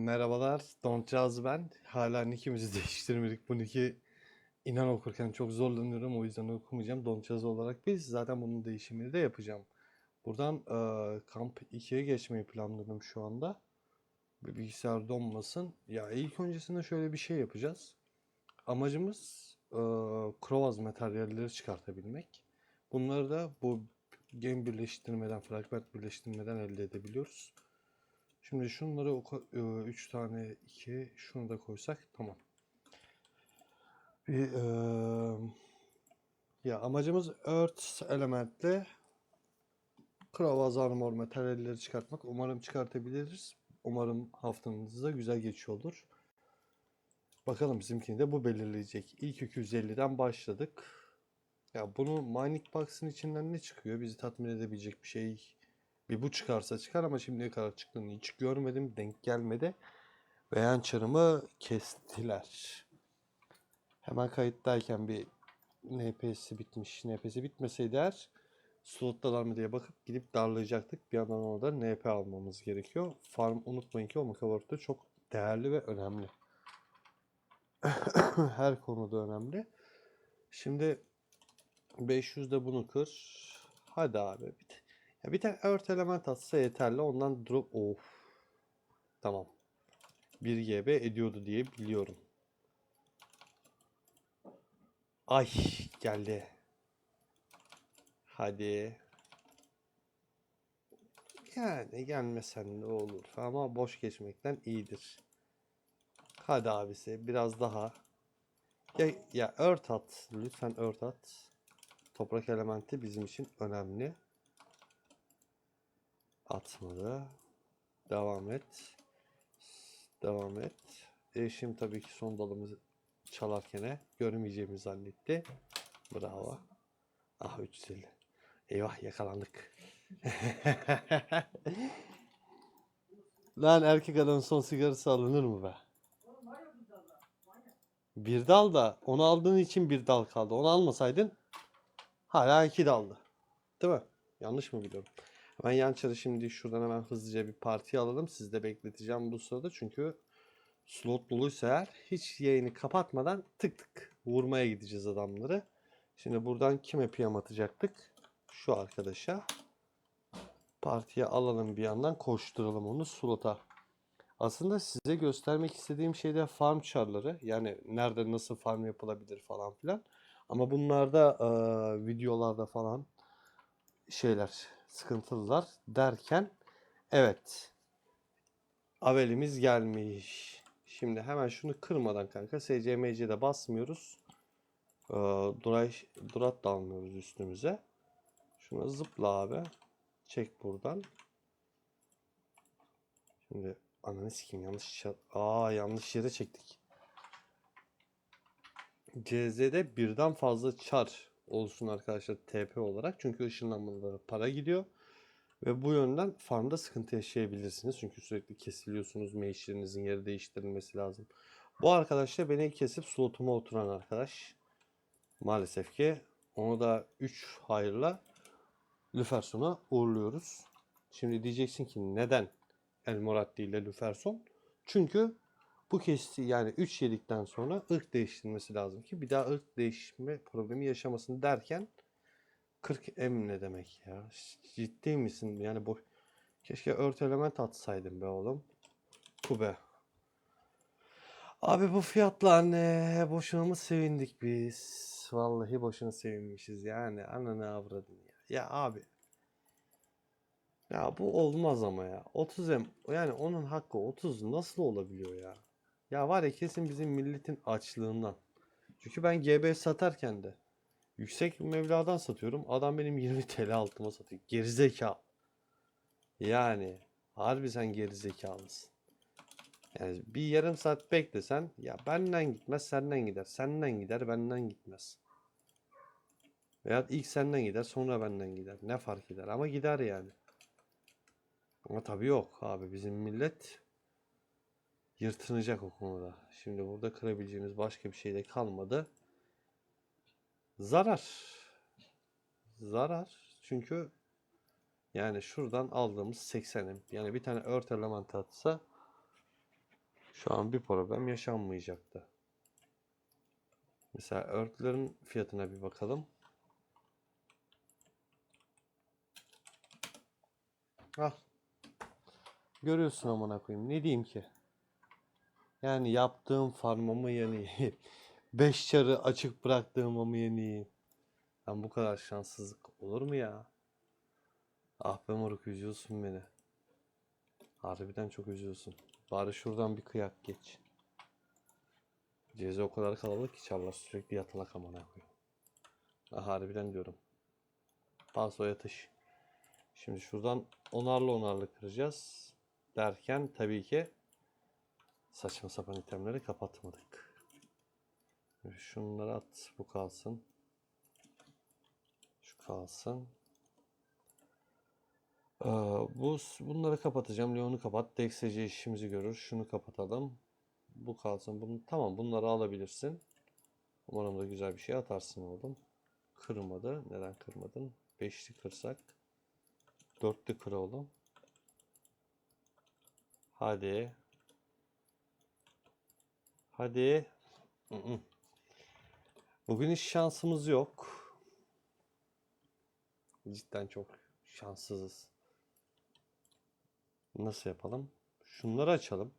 Merhabalar, Doncaz ben. Hala nickimizi değiştirmedik. Bu nick'i inan okurken çok zorlanıyorum. O yüzden okumayacağım. Doncaz olarak biz zaten bunun değişimini de yapacağım. Buradan eee, kamp 2'ye geçmeyi planlıyorum şu anda. Bir bilgisayar donmasın. Ya ilk öncesinde şöyle bir şey yapacağız. Amacımız eee Krovaz materyalleri çıkartabilmek. Bunları da bu game birleştirmeden, fragment birleştirmeden elde edebiliyoruz. Şimdi şunları 3 tane 2 şunu da koysak tamam. Bir, eee, ya amacımız Earth elementle Kravaz Armor materyalleri çıkartmak. Umarım çıkartabiliriz. Umarım haftanız da güzel geçiyor olur. Bakalım bizimkini de bu belirleyecek. İlk 250'den başladık. Ya bunu Mining Box'ın içinden ne çıkıyor? Bizi tatmin edebilecek bir şey bir bu çıkarsa çıkar ama şimdiye kadar çıktığını hiç görmedim. Denk gelmedi. Yan çarımı kestiler. Hemen kayıttayken bir NPS'i bitmiş. NPS'i bitmeseydi eğer slottalar mı diye bakıp gidip darlayacaktık. Bir yandan orada NP almamız gerekiyor. Farm unutmayın ki o Makavort'ta çok değerli ve önemli. Her konuda önemli. Şimdi 500'de bunu kır. Hadi abi. Bir, bir tane Earth element atsa yeterli. Ondan drop... Of. Tamam. 1 GB ediyordu diye biliyorum. Ay geldi. Hadi. Yani gelmesen ne olur ama boş geçmekten iyidir. Hadi abisi biraz daha. Ya, ya ört at. Lütfen ört at. Toprak elementi bizim için önemli. Atmadı. Devam et. Devam et. Eşim tabii ki son dalımızı çalarken görmeyeceğimizi zannetti. Bravo. Ah 350. Eyvah yakalandık. Lan erkek adamın son sigarası alınır mı be? Bir dal da onu aldığın için bir dal kaldı. Onu almasaydın hala iki daldı. Değil mi? Yanlış mı biliyorum? Hemen yan çarı şimdi şuradan hemen hızlıca bir parti alalım. Sizi de bekleteceğim bu sırada. Çünkü slot doluysa eğer hiç yayını kapatmadan tık tık vurmaya gideceğiz adamları. Şimdi buradan kime piyam atacaktık? Şu arkadaşa. Partiye alalım bir yandan koşturalım onu slota. Aslında size göstermek istediğim şey de farm çarları. Yani nerede nasıl farm yapılabilir falan filan. Ama bunlarda eee, videolarda falan şeyler sıkıntılılar derken evet Avelimiz gelmiş. Şimdi hemen şunu kırmadan kanka SCMC'de basmıyoruz. Ee, Duray, Durat da almıyoruz üstümüze. Şuna zıpla abi. Çek buradan. Şimdi ananı sikeyim yanlış ya- Aa yanlış yere çektik. CZ'de birden fazla çar olsun arkadaşlar TP olarak. Çünkü ışınlanmalara para gidiyor. Ve bu yönden farmda sıkıntı yaşayabilirsiniz. Çünkü sürekli kesiliyorsunuz. Mage'lerinizin yeri değiştirilmesi lazım. Bu arkadaş da beni kesip slotuma oturan arkadaş. Maalesef ki onu da 3 hayırla Lüferson'a uğurluyoruz. Şimdi diyeceksin ki neden El Moratti ile Lüferson? Çünkü bu kesti yani 3 yedikten sonra ırk değiştirmesi lazım ki bir daha ırk değişme problemi yaşamasın derken 40 M ne demek ya? Ciddi misin? Yani bu keşke ört element atsaydım be oğlum. Bu be. Abi bu fiyatla ne? Boşuna mı sevindik biz? Vallahi boşuna sevinmişiz yani. Ananı avradın ya. Ya abi. Ya bu olmaz ama ya. 30 M yani onun hakkı 30 nasıl olabiliyor ya? Ya var ya kesin bizim milletin açlığından. Çünkü ben GB satarken de yüksek mevladan satıyorum. Adam benim 20 TL altıma satıyor. Gerizekalı. Yani harbi sen gerizekalısın. Yani bir yarım saat beklesen ya benden gitmez senden gider. Senden gider benden gitmez. Veya ilk senden gider sonra benden gider. Ne fark eder ama gider yani. Ama tabii yok abi bizim millet yırtınacak o konuda. Şimdi burada kırabileceğimiz başka bir şey de kalmadı. Zarar. Zarar. Çünkü yani şuradan aldığımız 80'im. Yani bir tane ört element atsa Şu an bir problem yaşanmayacaktı. Mesela örtülerin fiyatına bir bakalım. Ah. Görüyorsun amına koyayım. Ne diyeyim ki? Yani yaptığım farma mı yeniyim? 5 çarı açık bıraktığıma mı yeniyim? Ben bu kadar şanssızlık olur mu ya? Ah be moruk üzüyorsun beni. Harbiden çok üzüyorsun. Bari şuradan bir kıyak geç. Ceza o kadar kalabalık ki çarlar sürekli yatalak amına koyayım. Ha, harbiden diyorum. Paso yatış. Şimdi şuradan onarlı onarlı kıracağız. Derken tabii ki saçma sapan itemleri kapatmadık. Şunları at. Bu kalsın. Şu kalsın. Ee, bu bunları kapatacağım. Leon'u kapat. DXC işimizi görür. Şunu kapatalım. Bu kalsın. Bunu, tamam bunları alabilirsin. Umarım da güzel bir şey atarsın oğlum. Kırmadı. Neden kırmadın? Beşli kırsak. Dörtlü kır oğlum. Hadi. Hadi. Bugün hiç şansımız yok. Cidden çok şanssızız. Nasıl yapalım? Şunları açalım.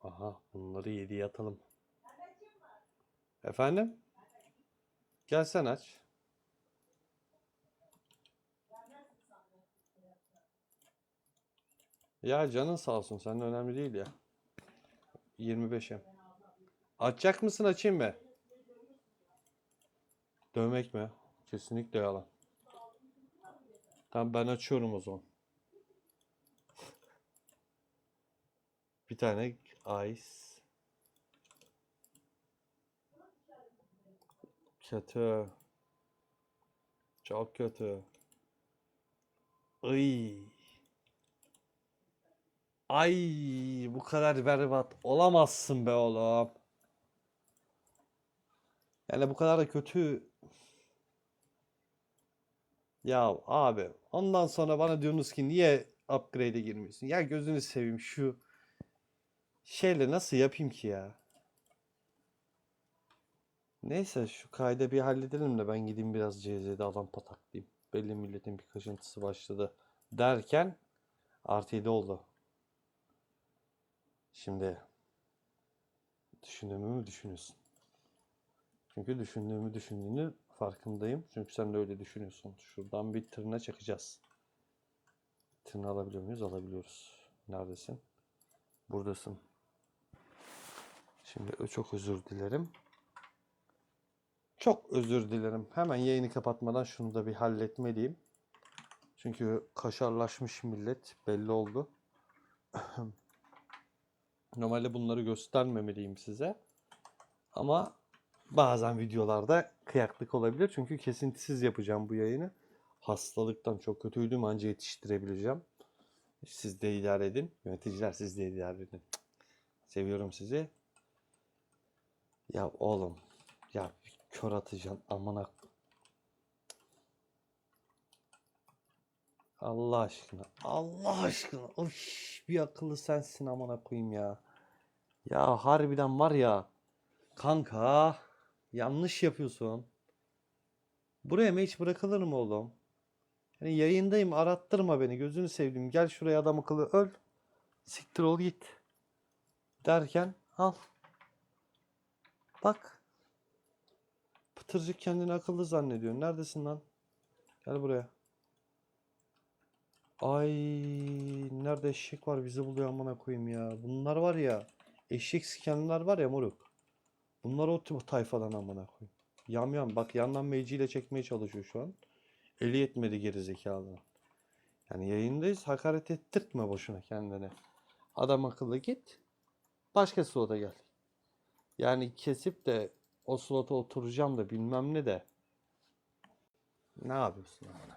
Aha bunları 7'ye atalım. Efendim? Gel sen aç. Ya canın sağ olsun. Senin önemli değil ya. 25'e. Açacak mısın açayım mı? Dövmek mi? Kesinlikle yalan. Tamam ben açıyorum o zaman. Bir tane ice. Kötü. Çok kötü. Ay. Ay bu kadar berbat olamazsın be oğlum. Yani bu kadar da kötü. Ya abi ondan sonra bana diyorsunuz ki niye upgrade'e girmiyorsun? Ya gözünü seveyim şu şeyle nasıl yapayım ki ya? Neyse şu kaydı bir halledelim de ben gideyim biraz CZ'de adam pataklayayım. Belli milletin bir kaşıntısı başladı derken artı 7 oldu. Şimdi düşündüğümü mü düşünüyorsun? Çünkü düşündüğümü düşündüğünü farkındayım. Çünkü sen de öyle düşünüyorsun. Şuradan bir tırna çakacağız. Tırna alabiliyor muyuz? Alabiliyoruz. Neredesin? Buradasın. Şimdi çok özür dilerim. Çok özür dilerim. Hemen yayını kapatmadan şunu da bir halletmeliyim. Çünkü kaşarlaşmış millet belli oldu. Normalde bunları göstermemeliyim size. Ama bazen videolarda kıyaklık olabilir. Çünkü kesintisiz yapacağım bu yayını. Hastalıktan çok kötüydüm anca yetiştirebileceğim. Siz de idare edin. Yöneticiler siz de idare edin. Seviyorum sizi. Ya oğlum. Ya kör atacaksın amına. Allah aşkına. Allah aşkına. Uş, bir akıllı sensin amına koyayım ya. Ya harbiden var ya. Kanka. Yanlış yapıyorsun. Buraya mı hiç bırakılır mı oğlum? Yani yayındayım arattırma beni gözünü seveyim. Gel şuraya adam akıllı öl. Siktir ol git. Derken al. Bak. Pıtırcık kendini akıllı zannediyor. Neredesin lan? Gel buraya. Ay nerede eşek var bizi buluyor amına koyayım ya. Bunlar var ya. Eşek sikenler var ya moruk. Bunlar o tayfadan amına koyayım. Yam yam bak yandan meciyle çekmeye çalışıyor şu an. Eli yetmedi geri zekalı. Yani yayındayız hakaret ettirtme boşuna kendine. Adam akıllı git. Başka slota gel. Yani kesip de o slota oturacağım da bilmem ne de. Ne yapıyorsun amına?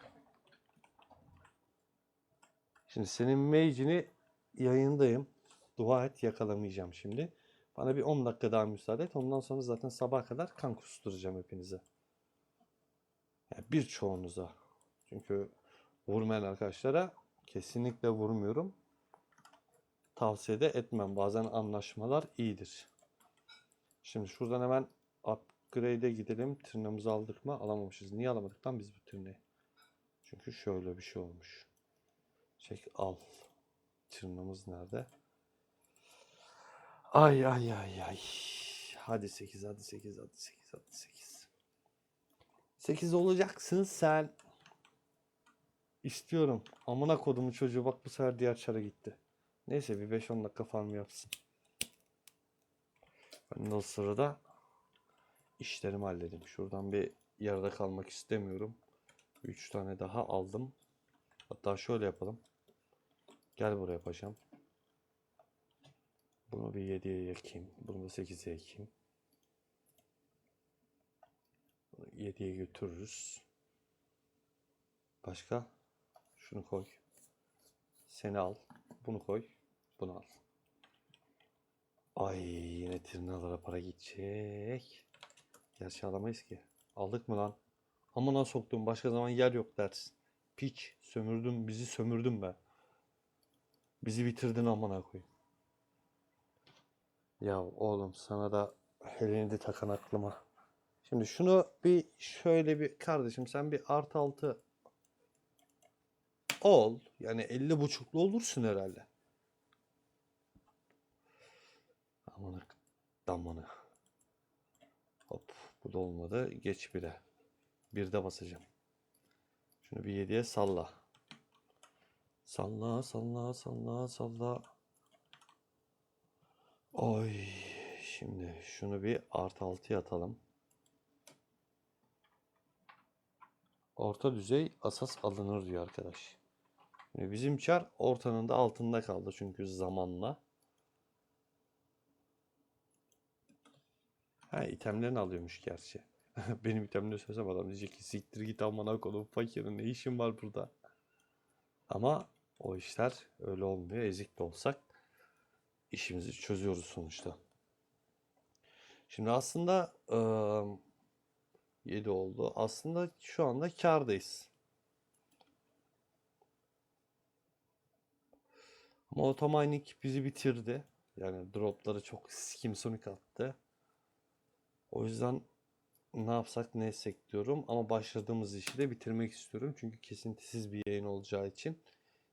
Şimdi senin mage'ini yayındayım. Dua et yakalamayacağım şimdi. Bana bir 10 dakika daha müsaade et. Ondan sonra zaten sabaha kadar kan kusturacağım hepinize. Yani birçoğunuza. Çünkü vurmayan arkadaşlara kesinlikle vurmuyorum. tavsiye de etmem. Bazen anlaşmalar iyidir. Şimdi şuradan hemen upgrade'e gidelim. Tırnağımızı aldık mı? Alamamışız. Niye alamadık lan biz bu tırnağı? Çünkü şöyle bir şey olmuş. Çek al. Tırnağımız nerede? Ay ay ay ay. Hadi 8 hadi 8 hadi 8 hadi 8. 8 olacaksın sen. İstiyorum. Amına kodumun çocuğu bak bu sefer diğer çara gitti. Neyse bir 5-10 dakika farm yapsın. Ben de o sırada işlerimi halledeyim. Şuradan bir yarıda kalmak istemiyorum. 3 tane daha aldım. Hatta şöyle yapalım. Gel buraya paşam. Bunu bir 7'ye yakayım. Bunu da 8'e yakayım. Bunu 7'ye götürürüz. Başka? Şunu koy. Seni al. Bunu koy. Bunu al. Ay yine tırnalara para gidecek. Gerçi alamayız ki. Aldık mı lan? Amına soktum. Başka zaman yer yok dersin. Piç. Sömürdün. Bizi sömürdün be. Bizi bitirdin amına koyayım. Ya oğlum sana da helini de takan aklıma. Şimdi şunu bir şöyle bir kardeşim sen bir artı altı ol. Yani 50 buçuklu olursun herhalde. Amanı damını. Hop bu da olmadı. Geç bire. Bir de basacağım. Şunu bir 7'ye salla. Salla salla salla salla. Oy. Şimdi şunu bir artı 6'ya atalım. Orta düzey asas alınır diyor arkadaş. Şimdi bizim çar ortanın da altında kaldı çünkü zamanla. Ha itemlerini alıyormuş gerçi. Benim itemleri söylesem adam diyecek ki siktir git amına koyayım fakirin ne işin var burada. Ama o işler öyle olmuyor. Ezik de olsak işimizi çözüyoruz sonuçta. Şimdi aslında ıı, 7 oldu. Aslında şu anda kârdayız. Ama Automining bizi bitirdi. Yani dropları çok skimsonik attı. O yüzden ne yapsak ne etsek diyorum. Ama başladığımız işi de bitirmek istiyorum. Çünkü kesintisiz bir yayın olacağı için.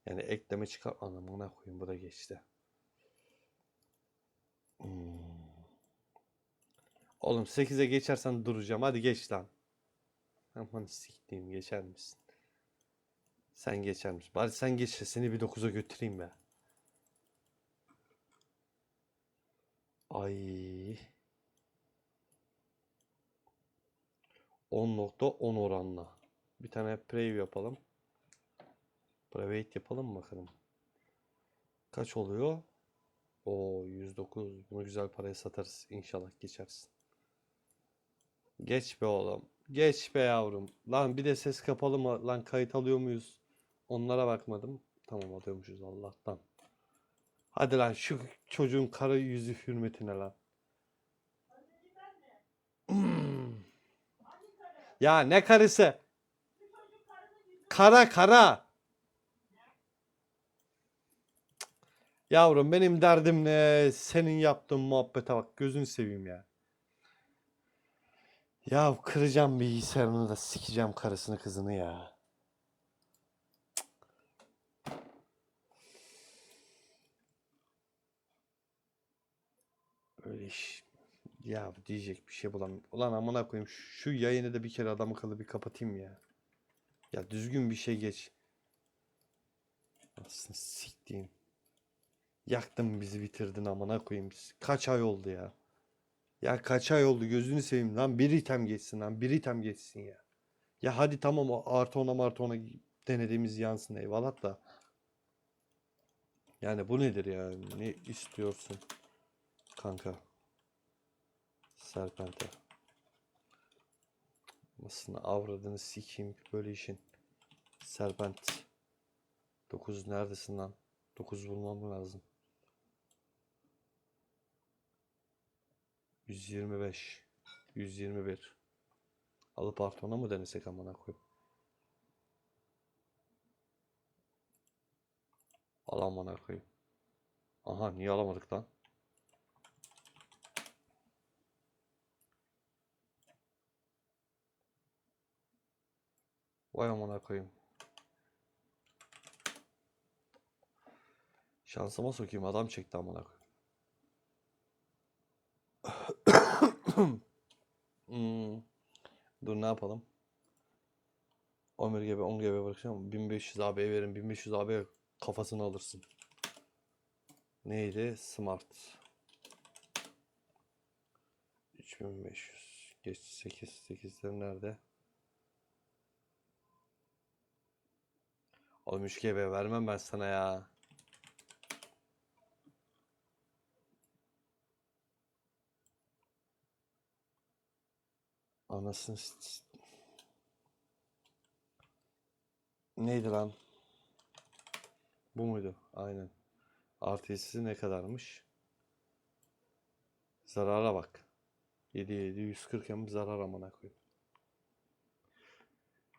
Yani ekleme çıkar anlamına koyayım. Bu da geçti. Hmm. Oğlum 8'e geçersen duracağım. Hadi geç lan. Aman siktiğim geçer misin? Sen geçer misin? Bari sen geç seni bir 9'a götüreyim be. Ay. 10.10 oranla. Bir tane preview yapalım. Private yapalım bakalım. Kaç oluyor? O 109. Bunu güzel paraya satarız. İnşallah geçersin. Geç be oğlum. Geç be yavrum. Lan bir de ses kapalı mı? Lan kayıt alıyor muyuz? Onlara bakmadım. Tamam alıyormuşuz Allah'tan. Hadi lan şu çocuğun kara yüzü hürmetine lan. Hmm. Ya ne karısı? Kara kara. Yavrum benim derdim ne? Senin yaptığın muhabbete bak. Gözünü seveyim ya. Ya kıracağım bilgisayarını da sikeceğim karısını kızını ya. Öyle iş. Ya diyecek bir şey bulamıyorum. Ulan amına koyayım şu yayını da bir kere adam akıllı bir kapatayım ya. Ya düzgün bir şey geç. Aslında siktiğim. Yaktın bizi bitirdin amına koyayım. Kaç ay oldu ya. Ya kaç ay oldu gözünü seveyim lan. Bir item geçsin lan. Bir item geçsin ya. Ya hadi tamam artı ona artı ona denediğimiz yansın eyvallah da. Yani bu nedir ya? Ne istiyorsun? Kanka. Serpente. Nasıl avradını sikeyim böyle işin. Serpent. 9 neredesin lan? 9 bulmam lazım. 125. 121. Alıp Arton'a mı denesek amına koyayım? Al amına koyayım. Aha niye alamadık lan? Vay amına koyayım. Şansıma sokayım adam çekti amına koyayım. Hmm. Dur ne yapalım? 11 GB 10 GB bırakacağım. 1500 AB'ye verin. 1500 AB kafasını alırsın. Neydi? Smart. 3500. Geç 8. 8'ler nerede? Oğlum 3 GB vermem ben sana ya. Anasını Neydi lan? Bu muydu? Aynen. Artısı ne kadarmış? Zarara bak. 7 7 140 hem zarar amına koyayım.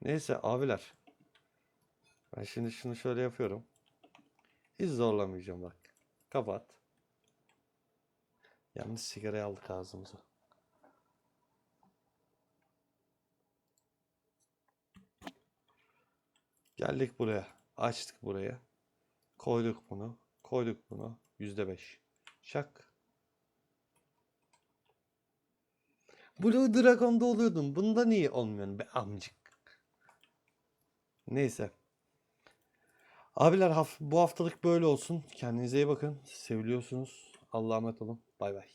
Neyse abiler. Ben şimdi şunu şöyle yapıyorum. Hiç zorlamayacağım bak. Kapat. Yalnız sigarayı aldık ağzımıza. Geldik buraya. Açtık buraya. Koyduk bunu. Koyduk bunu. %5. Şak. Blue Dragon'da oluyordun. Bunda niye olmuyorsun be amcık? Neyse. Abiler bu haftalık böyle olsun. Kendinize iyi bakın. Seviliyorsunuz. Allah'a emanet olun. Bay bay.